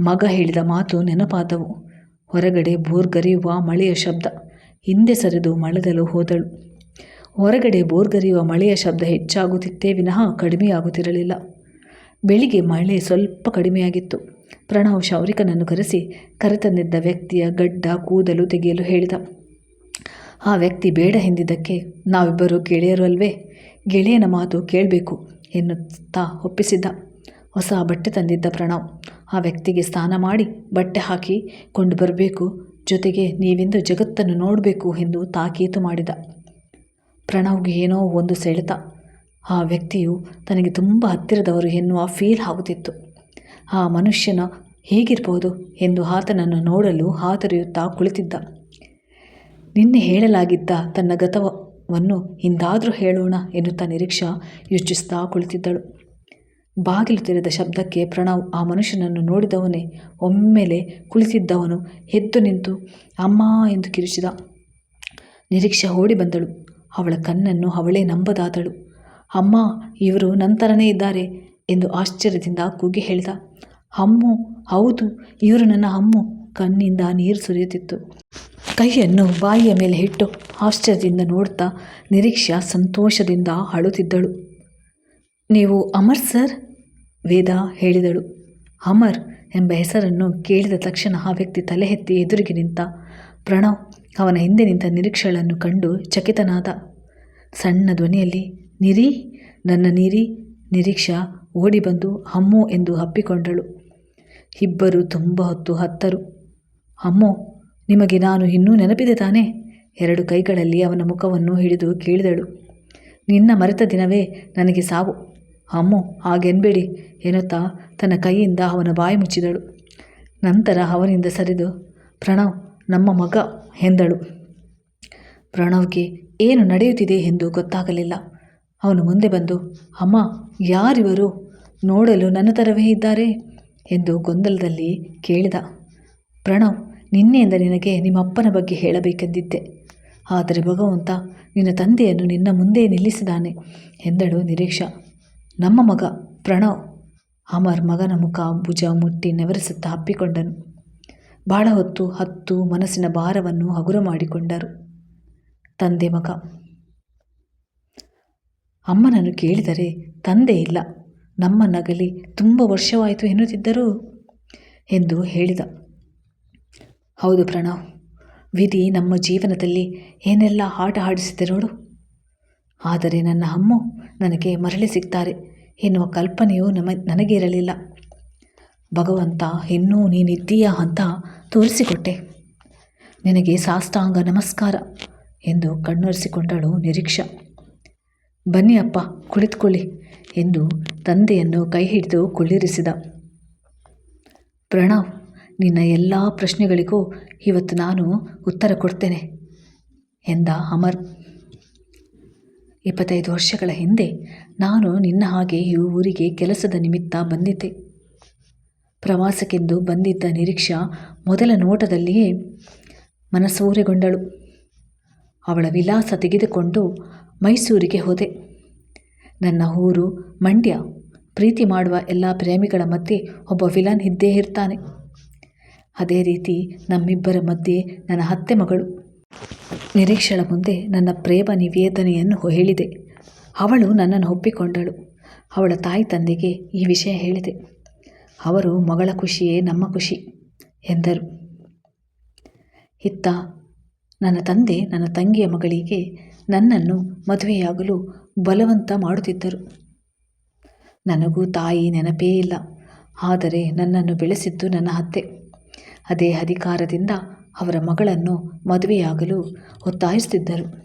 ಮಗ ಹೇಳಿದ ಮಾತು ನೆನಪಾದವು. ಹೊರಗಡೆ ಬೋರ್ಗರೆಯುವ ಮಳೆಯ ಶಬ್ದ. ಹಿಂದೆ ಸರಿದು ಮಳೆದಲು ಹೋದಳು. ಹೊರಗಡೆ ಬೋರ್ಗರಿಯುವ ಮಳೆಯ ಶಬ್ದ ಹೆಚ್ಚಾಗುತ್ತಿತ್ತೇ ವಿನಃ ಕಡಿಮೆಯಾಗುತ್ತಿರಲಿಲ್ಲ. ಬೆಳಿಗ್ಗೆ ಮಳೆ ಸ್ವಲ್ಪ ಕಡಿಮೆಯಾಗಿತ್ತು. ಪ್ರಣವ್ ಶೌರಿಕನನ್ನು ಕರೆಸಿ ಕರೆತಂದಿದ್ದ ವ್ಯಕ್ತಿಯ ಗಡ್ಡ ಕೂದಲು ತೆಗೆಯಲು ಹೇಳಿದ. ಆ ವ್ಯಕ್ತಿ ಬೇಡ ಎಂದಿದ್ದಕ್ಕೆ ನಾವಿಬ್ಬರು ಗೆಳೆಯರು ಅಲ್ವೇ? ಗೆಳೆಯನ ಮಾತು ಕೇಳಬೇಕು ಎನ್ನುತ್ತಾ ಒಪ್ಪಿಸಿದ್ದ. ಹೊಸ ಬಟ್ಟೆ ತಂದಿದ್ದ ಪ್ರಣವ್. ಆ ವ್ಯಕ್ತಿಗೆ ಸ್ನಾನ ಮಾಡಿ ಬಟ್ಟೆ ಹಾಕಿ ಕೊಂಡು ಬರಬೇಕು. ಜೊತೆಗೆ ನೀವಿಂದು ಜಗತ್ತನ್ನು ನೋಡಬೇಕು ಎಂದು ತಾಕೀತು ಮಾಡಿದ. ಪ್ರಣವ್ಗೆ ಏನೋ ಒಂದು ಸೆಳೆತ. ಆ ವ್ಯಕ್ತಿಯು ತನಗೆ ತುಂಬ ಹತ್ತಿರದವರು ಎನ್ನುವ ಫೀಲ್ ಆಗುತ್ತಿತ್ತು. ಆ ಮನುಷ್ಯನ ಹೇಗಿರ್ಬೋದು ಎಂದು ಆತನನ್ನು ನೋಡಲು ಹಾತೊರೆಯುತ್ತಾ ಕುಳಿತಿದ್ದ. ನಿನ್ನೆ ಹೇಳಲಾಗಿದ್ದ ತನ್ನ ಗತವನ್ನು ಹಿಂದಾದರೂ ಹೇಳೋಣ ಎನ್ನುತ್ತಾ ನಿರೀಕ್ಷಾ ಯೋಚಿಸ್ತಾ ಕುಳಿತಿದ್ದಳು. ಬಾಗಿಲು ತೆರೆದ ಶಬ್ದಕ್ಕೆ ಪ್ರಣವ್ ಆ ಮನುಷ್ಯನನ್ನು ನೋಡಿದವನೇ ಒಮ್ಮೆಲೆ ಕುಳಿತಿದ್ದವನು ಎದ್ದು ನಿಂತು, ಅಮ್ಮ ಎಂದು ಕಿರುಚಿದ. ನಿರೀಕ್ಷಾ ಓಡಿ ಬಂದಳು. ಅವಳ ಕಣ್ಣನ್ನು ಅವಳೇ ನಂಬದಾದಳು. ಅಮ್ಮ, ಇವರು ನಂತರನೇ ಇದ್ದಾರೆ ಎಂದು ಆಶ್ಚರ್ಯದಿಂದ ಕೂಗಿ ಹೇಳಿದ. ಅಮ್ಮು, ಹೌದು, ಇವರು ನನ್ನ ಅಮ್ಮು ಕಣ್ಣಿಂದ ನೀರು ಸುರಿಯುತ್ತಿತ್ತು. ಕೈಯನ್ನು ಬಾಯಿಯ ಮೇಲೆ ಇಟ್ಟು ಆಶ್ಚರ್ಯದಿಂದ ನೋಡ್ತಾ ನಿರೀಕ್ಷಾ ಸಂತೋಷದಿಂದ ಅಳುತ್ತಿದ್ದಳು. ನೀವು ಅಮರ್ ಸರ್? ವೇದ ಹೇಳಿದಳು. ಅಮರ್ ಎಂಬ ಹೆಸರನ್ನು ಕೇಳಿದ ತಕ್ಷಣ ಆ ವ್ಯಕ್ತಿ ತಲೆ ಎತ್ತಿ ಎದುರಿಗೆ ನಿಂತ, ಪ್ರಣವ್ ಅವನ ಹಿಂದೆ ನಿಂತ ನಿರೀಕ್ಷೆಗಳನ್ನು ಕಂಡು ಚಕಿತನಾದ. ಸಣ್ಣ ಧ್ವನಿಯಲ್ಲಿ, ನಿರಿ, ನನ್ನ ನೀರಿ, ನಿರೀಕ್ಷಾ ಓಡಿ ಬಂದು ಹಮ್ಮು ಎಂದು ಅಪ್ಪಿಕೊಂಡಳು. ಇಬ್ಬರು ತುಂಬ ಹೊತ್ತು ಹತ್ತರು. ಅಮ್ಮೋ, ನಿಮಗೆ ನಾನು ಇನ್ನೂ ನೆನಪಿದೆ ತಾನೇ? ಎರಡು ಕೈಗಳಲ್ಲಿ ಅವನ ಮುಖವನ್ನು ಹಿಡಿದು ಕೇಳಿದಳು. ನಿನ್ನ ಮರೆತ ದಿನವೇ ನನಗೆ ಸಾವು. ಅಮ್ಮೋ ಹಾಗೆನ್ಬೇಡಿ ಎನ್ನುತ್ತಾ ತನ್ನ ಕೈಯಿಂದ ಅವನ ಬಾಯಿ ಮುಚ್ಚಿದಳು. ನಂತರ ಅವನಿಂದ ಸರಿದು, ಪ್ರಣವ್ ನಮ್ಮ ಮಗ ಎಂದಳು. ಪ್ರಣವ್ಗೆ ಏನು ನಡೆಯುತ್ತಿದೆ ಎಂದು ಗೊತ್ತಾಗಲಿಲ್ಲ. ಅವನು ಮುಂದೆ ಬಂದು, ಅಮ್ಮ, ಯಾರಿವರು? ನೋಡಲು ನನ್ನ ಥರವೇ ಇದ್ದಾರೆ? ಎಂದು ಗೊಂದಲದಲ್ಲಿ ಕೇಳಿದ. ಪ್ರಣವ್, ನಿನ್ನೆಯಿಂದ ನಿನಗೆ ನಿಮ್ಮಪ್ಪನ ಬಗ್ಗೆ ಹೇಳಬೇಕೆಂದಿದ್ದೆ. ಆದರೆ ಭಗವಂತ, ನಿನ್ನ ತಂದೆಯನ್ನು ನಿನ್ನ ಮುಂದೆ ನಿಲ್ಲಿಸಿದಾನೆ ಎಂದಳು ನಿರೀಕ್ಷಾ. ನಮ್ಮ ಮಗ, ಪ್ರಣವ್. ಅಮರ್ ಮಗನ ಮುಖ ಭುಜ ಮುಟ್ಟಿ ನೆವರಿಸುತ್ತಾ ಅಪ್ಪಿಕೊಂಡನು. ಬಹಳ ಹೊತ್ತು ಹತ್ತು ಮನಸ್ಸಿನ ಭಾರವನ್ನು ಹಗುರ ಮಾಡಿಕೊಂಡರು. ತಂದೆ ಮಗ. ಅಮ್ಮನನ್ನು ಕೇಳಿದರೆ, ತಂದೆ ಇಲ್ಲ, ನಮ್ಮ ನಗಲಿ ತುಂಬ ವರ್ಷವಾಯಿತು ಎನ್ನುತ್ತಿದ್ದರು? ಎಂದು ಹೇಳಿದ. ಹೌದು ಪ್ರಣವ್, ವಿಧಿ ನಮ್ಮ ಜೀವನದಲ್ಲಿ ಏನೆಲ್ಲ ಆಟ ಆಡಿಸಿದೆ ನೋಡು. ಆದರೆ ನನ್ನ ಅಮ್ಮು ನನಗೆ ಮರಳಿ ಸಿಗ್ತಾರೆ ಎನ್ನುವ ಕಲ್ಪನೆಯೂ ನಮ, ನನಗೆ ಇರಲಿಲ್ಲ. ಭಗವಂತ, ಇನ್ನೂ ನೀನಿದ್ದೀಯಾ ಅಂತ ತೋರಿಸಿಕೊಟ್ಟೆ. ನಿನಗೆ ಸಾಷ್ಟಾಂಗ ನಮಸ್ಕಾರ ಎಂದು ಕಣ್ಣೊರೆಸಿಕೊಂಡಳು ನಿರೀಕ್ಷ. ಬನ್ನಿ ಅಪ್ಪ, ಕುಳಿತುಕೊಳ್ಳಿ ಎಂದು ತಂದೆಯನ್ನು ಕೈ ಹಿಡಿದು ಕುಳ್ಳಿರಿಸಿದ. ಪ್ರಣವ್, ನಿನ್ನ ಎಲ್ಲ ಪ್ರಶ್ನೆಗಳಿಗೂ ಇವತ್ತು ನಾನು ಉತ್ತರ ಕೊಡ್ತೇನೆ ಎಂದ ಅಮರ್. ಇಪ್ಪತ್ತೈದು ವರ್ಷಗಳ ಹಿಂದೆ ನಾನು ನಿನ್ನ ಹಾಗೆ ಈ ಊರಿಗೆ ಕೆಲಸದ ನಿಮಿತ್ತ ಬಂದಿದ್ದೆ. ಪ್ರವಾಸಕ್ಕೆಂದು ಬಂದಿದ್ದ ನಿರೀಕ್ಷಾ ಮೊದಲ ನೋಟದಲ್ಲಿಯೇ ಮನಸೂರೆಗೊಂಡಳು. ಅವಳ ವಿಲಾಸ ತೆಗೆದುಕೊಂಡು ಮೈಸೂರಿಗೆ ಹೋದೆ. ನನ್ನ ಊರು ಮಂಡ್ಯ. ಪ್ರೀತಿ ಮಾಡುವ ಎಲ್ಲ ಪ್ರೇಮಿಗಳ ಮಧ್ಯೆ ಒಬ್ಬ ವಿಲನ್ ಇದ್ದೇ ಇರ್ತಾನೆ. ಅದೇ ರೀತಿ ನಮ್ಮಿಬ್ಬರ ಮಧ್ಯೆ ನನ್ನ ಅತ್ತೆ ಮಗಳು. ನಿರೀಕ್ಷಳ ಮುಂದೆ ನನ್ನ ಪ್ರೇಮ ನಿವೇದನೆಯನ್ನು ಹೇಳಿದೆ. ಅವಳು ನನ್ನನ್ನು ಒಪ್ಪಿಕೊಂಡಳು. ಅವಳ ತಾಯಿ ತಂದೆಗೆ ಈ ವಿಷಯ ಹೇಳಿದೆ. ಅವರು ಮಗಳ ಖುಷಿಯೇ ನಮ್ಮ ಖುಷಿ ಎಂದರು. ಇತ್ತ, ನನ್ನ ತಂದೆ ನನ್ನ ತಂಗಿಯ ಮಗಳಿಗೆ ನನ್ನನ್ನು ಮದುವೆಯಾಗಲು ಬಲವಂತ ಮಾಡುತ್ತಿದ್ದರು. ನನಗೂ ತಾಯಿ ನೆನಪೇ ಇಲ್ಲ, ಆದರೆ ನನ್ನನ್ನು ಬೆಳೆಸಿದ್ದು ನನ್ನ ಅತ್ತೆ. ಅದೇ ಅಧಿಕಾರದಿಂದ ಅವರ ಮಗಳನ್ನು ಮದುವೆಯಾಗಲು ಒತ್ತಾಯಿಸುತ್ತಿದ್ದರು.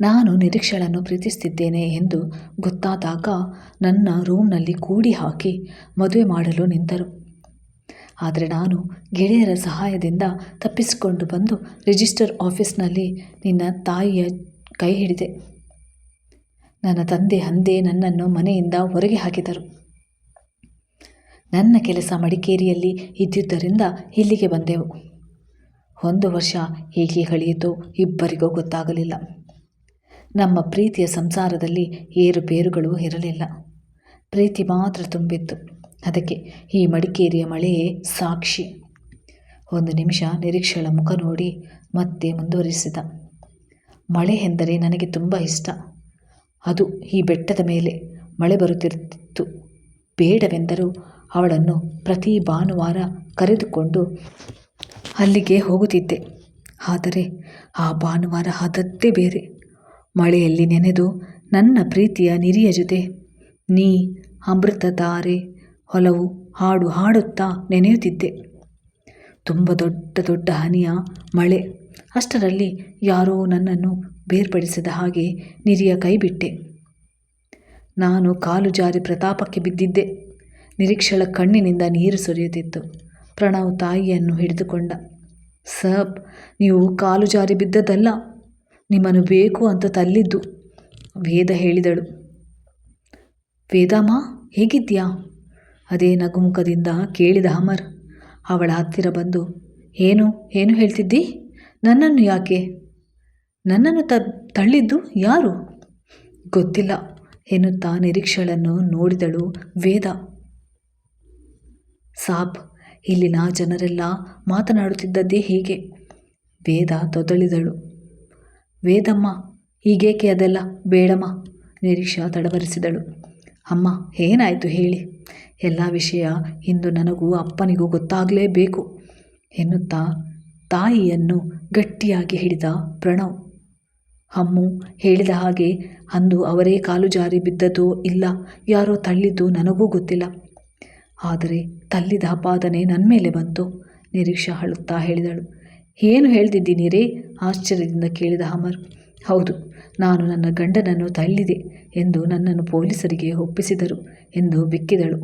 ನಾನು ನಿರೀಕ್ಷಳನ್ನು ಪ್ರೀತಿಸುತ್ತಿದ್ದೇನೆ ಎಂದು ಗೊತ್ತಾದಾಗ ನನ್ನ ರೂಮ್ನಲ್ಲಿ ಕೂಡಿ ಹಾಕಿ ಮದುವೆ ಮಾಡಲು ನಿಂತರು. ಆದರೆ ನಾನು ಗೆಳೆಯರ ಸಹಾಯದಿಂದ ತಪ್ಪಿಸಿಕೊಂಡು ಬಂದು ರಿಜಿಸ್ಟರ್ ಆಫೀಸ್ನಲ್ಲಿ ನಿನ್ನ ತಾಯಿಯ ಕೈ ಹಿಡಿದೆ. ನನ್ನ ತಂದೆ ಅಂದೇ ನನ್ನನ್ನು ಮನೆಯಿಂದ ಹೊರಗೆ ಹಾಕಿದರು. ನನ್ನ ಕೆಲಸ ಮಡಿಕೇರಿಯಲ್ಲಿ ಇದ್ದುದರಿಂದ ಇಲ್ಲಿಗೆ ಬಂದೆವು. ಒಂದು ವರ್ಷ ಹೇಗೆ ಕಳೆಯಿತೋ, ಇಬ್ಬರಿಗೂ ಗೊತ್ತಾಗಲಿಲ್ಲ. ನಮ್ಮ ಪ್ರೀತಿಯ ಸಂಸಾರದಲ್ಲಿ ಏರುಪೇರುಗಳು ಇರಲಿಲ್ಲ. ಪ್ರೀತಿ ಮಾತ್ರ ತುಂಬಿತ್ತು. ಅದಕ್ಕೆ ಈ ಮಡಿಕೇರಿಯ ಮಳೆಯೇ ಸಾಕ್ಷಿ. ಒಂದು ನಿಮಿಷ ನಿರೀಕ್ಷೆಗಳ ಮುಖ ನೋಡಿ ಮತ್ತೆ ಮುಂದುವರಿಸಿದ. ಮಳೆ ಎಂದರೆ ನನಗೆ ತುಂಬ ಇಷ್ಟ. ಅದು ಈ ಬೆಟ್ಟದ ಮೇಲೆ ಮಳೆ ಬರುತ್ತಿರುತ್ತಿತ್ತು. ಬೇಡವೆಂದರೂ ಅವಳನ್ನು ಪ್ರತಿ ಭಾನುವಾರ ಕರೆದುಕೊಂಡು ಅಲ್ಲಿಗೆ ಹೋಗುತ್ತಿದ್ದೆ. ಆದರೆ ಆ ಭಾನುವಾರ ಆದದ್ದೇ ಬೇರೆ. ಮಳೆಯಲ್ಲಿ ನೆನೆದು ನನ್ನ ಪ್ರೀತಿಯ ನಿರಿಯ ಜೊತೆ. ನೀ ಅಮೃತ ತಾರೆ ಹೊಲವು ಹಾಡು ಹಾಡುತ್ತಾ ನೆನೆಯುತ್ತಿದ್ದೆ. ತುಂಬ ದೊಡ್ಡ ದೊಡ್ಡ ಹನಿಯ ಮಳೆ. ಅಷ್ಟರಲ್ಲಿ ಯಾರೋ ನನ್ನನ್ನು ಬೇರ್ಪಡಿಸಿದ ಹಾಗೆ ನಿರಿಯ ಕೈಬಿಟ್ಟೆ. ನಾನು ಕಾಲು ಜಾರಿ ಪ್ರತಾಪಕ್ಕೆ ಬಿದ್ದಿದ್ದೆ. ನಿರೀಕ್ಷಳ ಕಣ್ಣಿನಿಂದ ನೀರು ಸುರಿಯುತ್ತಿತ್ತು. ಪ್ರಣವ್ ತಾಯಿಯನ್ನು ಹಿಡಿದುಕೊಂಡ. ಸಬ್, ನೀವು ಕಾಲು ಜಾರಿ ಬಿದ್ದದಲ್ಲ ನಿಮ್ಮನ್ನು ಬೇಕು ಅಂತ ತಲ್ಲಿದ್ದು. ವೇದ ಹೇಳಿದಳು. ವೇದಮ್ಮ ಹೇಗಿದ್ಯಾ ಅದೇ ನಗುಮುಖದಿಂದ ಕೇಳಿದ ಅಮರ್. ಅವಳ ಹತ್ತಿರ ಬಂದು, ಏನು ಏನು ಹೇಳ್ತಿದ್ದಿ? ನನ್ನನ್ನು ಯಾಕೆ? ನನ್ನನ್ನು ತ, ತಳ್ಳಿದ್ದು ಯಾರು? ಗೊತ್ತಿಲ್ಲ, ಎನ್ನುತ್ತಾ ನಿರೀಕ್ಷೆಗಳನ್ನು ನೋಡಿದಳು ವೇದ. ಸಾಬ್, ಇಲ್ಲಿನ ಜನರೆಲ್ಲ ಮಾತನಾಡುತ್ತಿದ್ದದ್ದೇ ಹೀಗೆ. ವೇದ ತೊದಳಿದಳು. ವೇದಮ್ಮ, ಹೀಗೇಕೆ ಅದೆಲ್ಲ? ಬೇಡಮ್ಮ, ನಿರೀಕ್ಷಾ ತಡವರಿಸಿದಳು. ಅಮ್ಮ, ಏನಾಯಿತು ಹೇಳಿ? ಎಲ್ಲ ವಿಷಯ ಇಂದು ನನಗೂ ಅಪ್ಪನಿಗೂ ಗೊತ್ತಾಗಲೇಬೇಕು ಎನ್ನುತ್ತಾ ತಾಯಿಯನ್ನು ಗಟ್ಟಿಯಾಗಿ ಹಿಡಿದ ಪ್ರಣವ್. ಅಮ್ಮು ಹೇಳಿದ ಹಾಗೆ ಅಂದು ಅವರೇ ಕಾಲು ಜಾರಿ ಬಿದ್ದದೋ ಇಲ್ಲ, ಯಾರೋ ತಳ್ಳಿದ್ದು ನನಗೂ ಗೊತ್ತಿಲ್ಲ. ಆದರೆ ತಲ್ಲಿದ ಅಪಾದನೆ ನನ್ನ ಮೇಲೆ ಬಂತು, ನಿರೀಕ್ಷಾ ಅಳುತ್ತಾ ಹೇಳಿದಳು. ಏನು ಹೇಳ್ತಿದ್ದೀನಿ ರೇ ಆಶ್ಚರ್ಯದಿಂದ ಕೇಳಿದ ಅಮರ್. ಹೌದು, ನಾನು ನನ್ನ ಗಂಡನನ್ನು ತಳ್ಳಿದೆ ಎಂದು ನನ್ನನ್ನು ಪೊಲೀಸರಿಗೆ ಒಪ್ಪಿಸಿದರು ಎಂದು ಬಿಕ್ಕಿದಳು.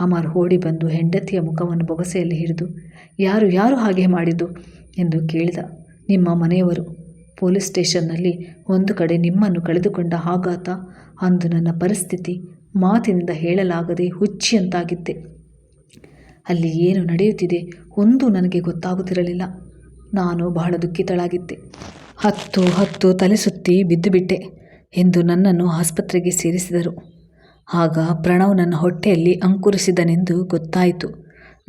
ಅಮರ್ ಓಡಿ ಬಂದು ಹೆಂಡತಿಯ ಮುಖವನ್ನು ಬೊಗಸೆಯಲ್ಲಿ ಹಿಡಿದು, ಯಾರು ಯಾರು ಹಾಗೆ ಮಾಡಿದ್ದು? ಎಂದು ಕೇಳಿದ. ನಿಮ್ಮ ಮನೆಯವರು. ಪೊಲೀಸ್ ಸ್ಟೇಷನ್ನಲ್ಲಿ ಒಂದು ಕಡೆ ನಿಮ್ಮನ್ನು ಕಳೆದುಕೊಂಡ ಆಘಾತ, ಅಂದು ನನ್ನ ಪರಿಸ್ಥಿತಿ ಮಾತಿನಿಂದ ಹೇಳಲಾಗದೆ ಹುಚ್ಚಿಯಂತಾಗಿದ್ದೆ. ಅಲ್ಲಿ ಏನು ನಡೆಯುತ್ತಿದೆ, ಒಂದೂ ನನಗೆ ಗೊತ್ತಾಗುತ್ತಿರಲಿಲ್ಲ. ನಾನು ಬಹಳ ದುಃಖಿತಳಾಗಿದ್ದೆ. ಹತ್ತು ಹತ್ತು ತಲೆ ಸುತ್ತಿ ಬಿದ್ದುಬಿಟ್ಟೆ ಎಂದು ನನ್ನನ್ನು ಆಸ್ಪತ್ರೆಗೆ ಸೇರಿಸಿದರು. ಆಗ ಪ್ರಣವ್ ನನ್ನ ಹೊಟ್ಟೆಯಲ್ಲಿ ಅಂಕುರಿಸಿದನೆಂದು ಗೊತ್ತಾಯಿತು.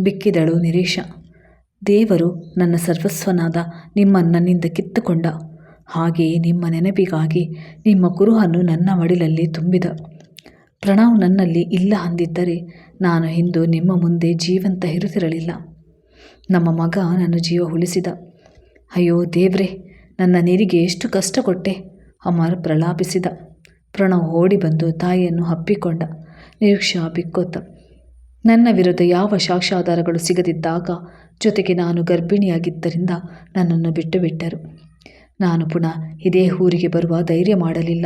ಬಿಕ್ಕಿದಳು ನಿರೀಶ. ದೇವರು ನನ್ನ ಸರ್ವಸ್ವನಾದ ನಿಮ್ಮ ನನ್ನಿಂದ ಕಿತ್ತುಕೊಂಡ. ಹಾಗೆಯೇ ನಿಮ್ಮ ನೆನಪಿಗಾಗಿ ನಿಮ್ಮ ಕುರುಹನ್ನು ನನ್ನ ಮಡಿಲಲ್ಲಿ ತುಂಬಿದ. ಪ್ರಣವ್ ನನ್ನಲ್ಲಿ ಇಲ್ಲ ಅಂದಿದ್ದರೆ ನಾನು ಇಂದು ನಿಮ್ಮ ಮುಂದೆ ಜೀವಂತ ಇರುತ್ತಿರಲಿಲ್ಲ. ನಮ್ಮ ಮಗ ನನ್ನ ಜೀವ ಉಳಿಸಿದ. ಅಯ್ಯೋ ದೇವ್ರೆ, ನನ್ನ ನೀರಿಗೆ ಎಷ್ಟು ಕಷ್ಟ ಕೊಟ್ಟೆ ಅಮರ್ ಪ್ರಲಾಪಿಸಿದ. ಪ್ರಣವ್ ಓಡಿ ಬಂದು ತಾಯಿಯನ್ನು ಹಪ್ಪಿಕೊಂಡ ನಿರೀಕ್ಷಾ ಬಿಕ್ಕೊತ್ತ ನನ್ನ ವಿರುದ್ಧ ಯಾವ ಸಾಕ್ಷ್ಯಾಧಾರಗಳು ಸಿಗದಿದ್ದಾಗ ಜೊತೆಗೆ ನಾನು ಗರ್ಭಿಣಿಯಾಗಿದ್ದರಿಂದ ನನ್ನನ್ನು ಬಿಟ್ಟು ಬಿಟ್ಟರು. ನಾನು ಪುನಃ ಇದೇ ಊರಿಗೆ ಬರುವ ಧೈರ್ಯ ಮಾಡಲಿಲ್ಲ.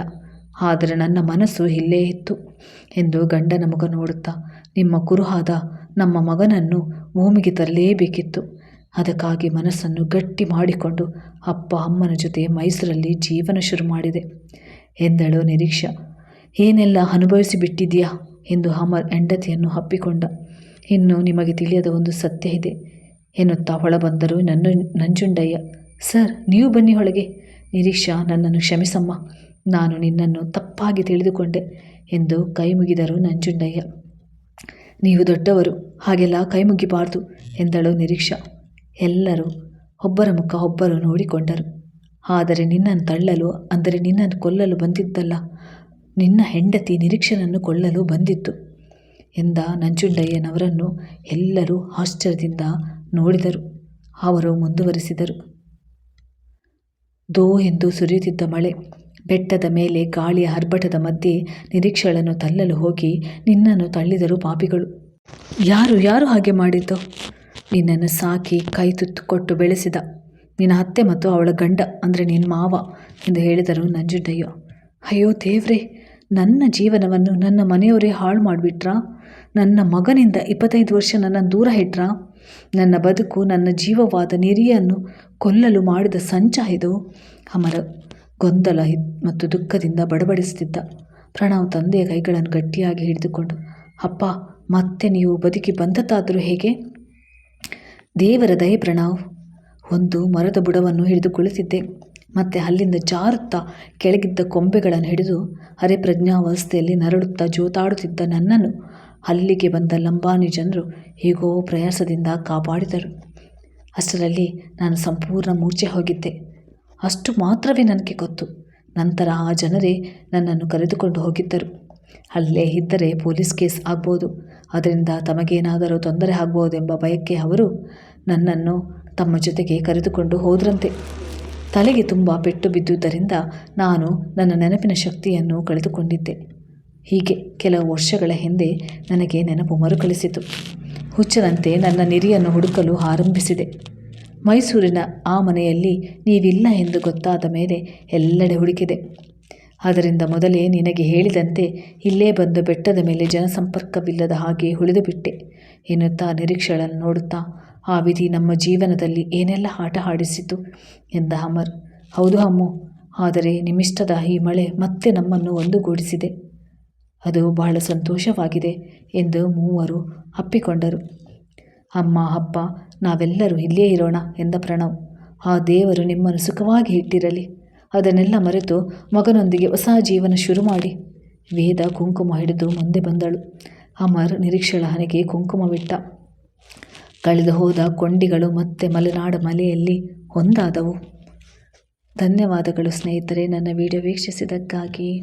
ಆದರೆ ನನ್ನ ಮನಸ್ಸು ಇಲ್ಲೇ ಇತ್ತು ಎಂದು ಗಂಡನ ಮುಖ ನೋಡುತ್ತಾ. ನಿಮ್ಮ ಕುರುಹಾದ ನಮ್ಮ ಮಗನನ್ನು ಭೂಮಿಗೆ ತರಲೇಬೇಕಿತ್ತು. ಅದಕ್ಕಾಗಿ ಮನಸ್ಸನ್ನು ಗಟ್ಟಿ ಮಾಡಿಕೊಂಡು ಅಪ್ಪ ಅಮ್ಮನ ಜೊತೆ ಮೈಸೂರಲ್ಲಿ ಜೀವನ ಶುರು ಮಾಡಿದೆ. ಎಂದಳು ನಿರೀಕ್ಷಾ. ಏನೆಲ್ಲ ಅನುಭವಿಸಿ ಬಿಟ್ಟಿದೆಯಾ ಎಂದು ಅಮರ್ ಹೆಂಡತಿಯನ್ನು ಹಪ್ಪಿಕೊಂಡ ಇನ್ನು ನಿಮಗೆ ತಿಳಿಯದ ಒಂದು ಸತ್ಯ ಇದೆ ಎನ್ನುತ್ತಾ ಬಂದರು ನನ್ನ ನಂಜುಂಡಯ್ಯ. ಸರ್, ನೀವು ಬನ್ನಿ ಒಳಗೆ. ನಿರೀಕ್ಷಾ, ನನ್ನನ್ನು ಕ್ಷಮಿಸಮ್ಮ. ನಾನು ನಿನ್ನನ್ನು ತಪ್ಪಾಗಿ ತಿಳಿದುಕೊಂಡೆ ಎಂದು ಕೈ ಮುಗಿದರು ನಂಜುಂಡಯ್ಯ. ನೀವು ದೊಡ್ಡವರು, ಹಾಗೆಲ್ಲ ಕೈ ಮುಗಿಬಾರ್ದು ಎಂದಳು ನಿರೀಕ್ಷಾ. ಎಲ್ಲರೂ ಒಬ್ಬರ ಮುಖ ಒಬ್ಬರು ನೋಡಿಕೊಂಡರು. ಆದರೆ ನಿನ್ನನ್ನು ತಳ್ಳಲು, ಅಂದರೆ ನಿನ್ನನ್ನು ಕೊಲ್ಲಲು ಬಂದಿದ್ದಲ್ಲ ನಿನ್ನ ಹೆಂಡತಿ ನಿರೀಕ್ಷನನ್ನು ಕೊಳ್ಳಲು ಬಂದಿತ್ತು ಎಂದ ನಂಜುಂಡಯ್ಯನವರನ್ನು ಎಲ್ಲರೂ ಆಶ್ಚರ್ಯದಿಂದ ನೋಡಿದರು. ಅವರು ಮುಂದುವರಿಸಿದರು. ದೋ ಎಂದು ಸುರಿಯುತ್ತಿದ್ದ ಮಳೆ, ಬೆಟ್ಟದ ಮೇಲೆ ಗಾಳಿಯ ಹರ್ಭಟದ ಮಧ್ಯೆ ನಿರೀಕ್ಷೆಗಳನ್ನು ತಳ್ಳಲು ಹೋಗಿ ನಿನ್ನನ್ನು ತಳ್ಳಿದರು ಪಾಪಿಗಳು. ಯಾರು ಯಾರು ಹಾಗೆ ಮಾಡಿದ್ದು? ನಿನ್ನನ್ನು ಸಾಕಿ ಕೈ ತುತ್ತು ಕೊಟ್ಟು ಬೆಳೆಸಿದ. ನಿನ್ನ ಅತ್ತೆ ಮತ್ತು ಅವಳ ಗಂಡ, ಅಂದರೆ ನಿನ್ನ ಮಾವ ಎಂದು ಹೇಳಿದರು ನಂಜುಂಡಯ್ಯ. ಅಯ್ಯೋ ದೇವ್ರೆ, ನನ್ನ ಜೀವನವನ್ನು ನನ್ನ ಮನೆಯವರೇ ಹಾಳು ಮಾಡಿಬಿಟ್ರಾ? ನನ್ನ ಮಗನಿಂದ ಇಪ್ಪತ್ತೈದು ವರ್ಷ ನನ್ನನ್ನು ದೂರ ಇಟ್ರಾ? ನನ್ನ ಬದುಕು, ನನ್ನ ಜೀವವಾದ ನಿರಿಯನ್ನು ಕೊಲ್ಲಲು ಮಾಡಿದ ಸಂಚ ಇದು? ಅಮರ ಗೊಂದಲ ಮತ್ತು ದುಃಖದಿಂದ ಬಡಬಡಿಸುತ್ತಿದ್ದ. ಪ್ರಣವ್ ತಂದೆಯ ಕೈಗಳನ್ನು ಗಟ್ಟಿಯಾಗಿ ಹಿಡಿದುಕೊಂಡು, ಅಪ್ಪ, ಮತ್ತೆ ನೀವು ಬದುಕಿ ಬಂದದ್ದಾದರೂ ಹೇಗೆ? ದೇವರ ದಯೆ ಪ್ರಣಾವ್. ಒಂದು ಮರದ ಬುಡವನ್ನು ಹಿಡಿದು ಕುಳಿತಿದ್ದೆ ಮತ್ತೆ ಅಲ್ಲಿಂದ ಜಾರುತ್ತಾ ಕೆಳಗಿದ್ದ ಕೊಂಬೆಗಳನ್ನು ಹಿಡಿದು ಅರೆ ಪ್ರಜ್ಞಾವಸ್ಥೆಯಲ್ಲಿ ನರಳುತ್ತಾ ಜೋತಾಡುತ್ತಿದ್ದ ನನ್ನನ್ನು ಅಲ್ಲಿಗೆ ಬಂದ ಲಂಬಾನಿ ಜನರು ಹೇಗೋ ಪ್ರಯಾಸದಿಂದ ಕಾಪಾಡಿದರು. ಅಷ್ಟರಲ್ಲಿ ನಾನು ಸಂಪೂರ್ಣ ಮೂರ್ಛೆ ಹೋಗಿದ್ದೆ. ಅಷ್ಟು ಮಾತ್ರವೇ ನನಗೆ ಗೊತ್ತು. ನಂತರ ಆ ಜನರೇ ನನ್ನನ್ನು ಕರೆದುಕೊಂಡು ಹೋಗಿದ್ದರು. ಅಲ್ಲೇ ಇದ್ದರೆ ಪೊಲೀಸ್ ಕೇಸ್ ಆಗ್ಬೋದು. ಅದರಿಂದ ತಮಗೇನಾದರೂ ತೊಂದರೆ ಆಗ್ಬೋದೆಂಬ ಭಯಕ್ಕೆ ಅವರು ನನ್ನನ್ನು ತಮ್ಮ ಜೊತೆಗೆ ಕರೆದುಕೊಂಡು ಹೋದ್ರಂತೆ. ತಲೆಗೆ ತುಂಬ ಪೆಟ್ಟು ಬಿದ್ದುದರಿಂದ ನಾನು ನನ್ನ ನೆನಪಿನ ಶಕ್ತಿಯನ್ನು ಕಳೆದುಕೊಂಡಿದ್ದೆ. ಹೀಗೆ ಕೆಲವು ವರ್ಷಗಳ ಹಿಂದೆ ನನಗೆ ನೆನಪು ಮರುಕಳಿಸಿತು. ಹುಚ್ಚನಂತೆ ನನ್ನ ನಿರಿಯನ್ನು ಹುಡುಕಲು ಆರಂಭಿಸಿದೆ. ಮೈಸೂರಿನ ಆ ಮನೆಯಲ್ಲಿ ನೀವಿಲ್ಲ ಎಂದು ಗೊತ್ತಾದ ಮೇಲೆ ಎಲ್ಲೆಡೆ ಹುಡುಕಿದೆ. ಅದರಿಂದ ಮೊದಲೇ ನಿನಗೆ ಹೇಳಿದಂತೆ ಇಲ್ಲೇ ಬಂದು ಬೆಟ್ಟದ ಮೇಲೆ ಜನಸಂಪರ್ಕವಿಲ್ಲದ ಹಾಗೆ ಉಳಿದುಬಿಟ್ಟೆ. ಎನ್ನುತ್ತಾ ನಿರೀಕ್ಷೆಗಳನ್ನು ನೋಡುತ್ತಾ ಆ ವಿಧಿ ನಮ್ಮ ಜೀವನದಲ್ಲಿ ಏನೆಲ್ಲ ಆಟ ಆಡಿಸಿತು ಎಂದ ಅಮರ್. ಹೌದು ಅಮ್ಮು, ಆದರೆ ನಿಮಿಷ್ಟದ ಈ ಮಳೆ ಮತ್ತೆ ನಮ್ಮನ್ನು ಒಂದುಗೂಡಿಸಿದೆ. ಅದು ಬಹಳ ಸಂತೋಷವಾಗಿದೆ ಎಂದು ಮೂವರು ಅಪ್ಪಿಕೊಂಡರು. ಅಮ್ಮ, ಅಪ್ಪ, ನಾವೆಲ್ಲರೂ ಇಲ್ಲೇ ಇರೋಣ ಎಂದ ಪ್ರಣವ್. ಆ ದೇವರು ನಿಮ್ಮನ್ನು ಸುಖವಾಗಿ ಇಟ್ಟಿರಲಿ. ಅದನ್ನೆಲ್ಲ ಮರೆತು ಮಗನೊಂದಿಗೆ ಹೊಸ ಜೀವನ ಶುರು ಮಾಡಿ. ವೇದ ಕುಂಕುಮ ಹಿಡಿದು ಮುಂದೆ ಬಂದಳು. ಅಮರ್ ನಿರೀಕ್ಷಳ ಕುಂಕುಮ ಕುಂಕುಮವಿಟ್ಟ. ಕಳೆದು ಹೋದ ಕೊಂಡಿಗಳು ಮತ್ತೆ ಮಲೆನಾಡ ಮಲೆಯಲ್ಲಿ ಒಂದಾದವು. ಧನ್ಯವಾದಗಳು ಸ್ನೇಹಿತರೆ ನನ್ನ ವಿಡಿಯೋ ವೀಕ್ಷಿಸಿದ್ದಕ್ಕಾಗಿ.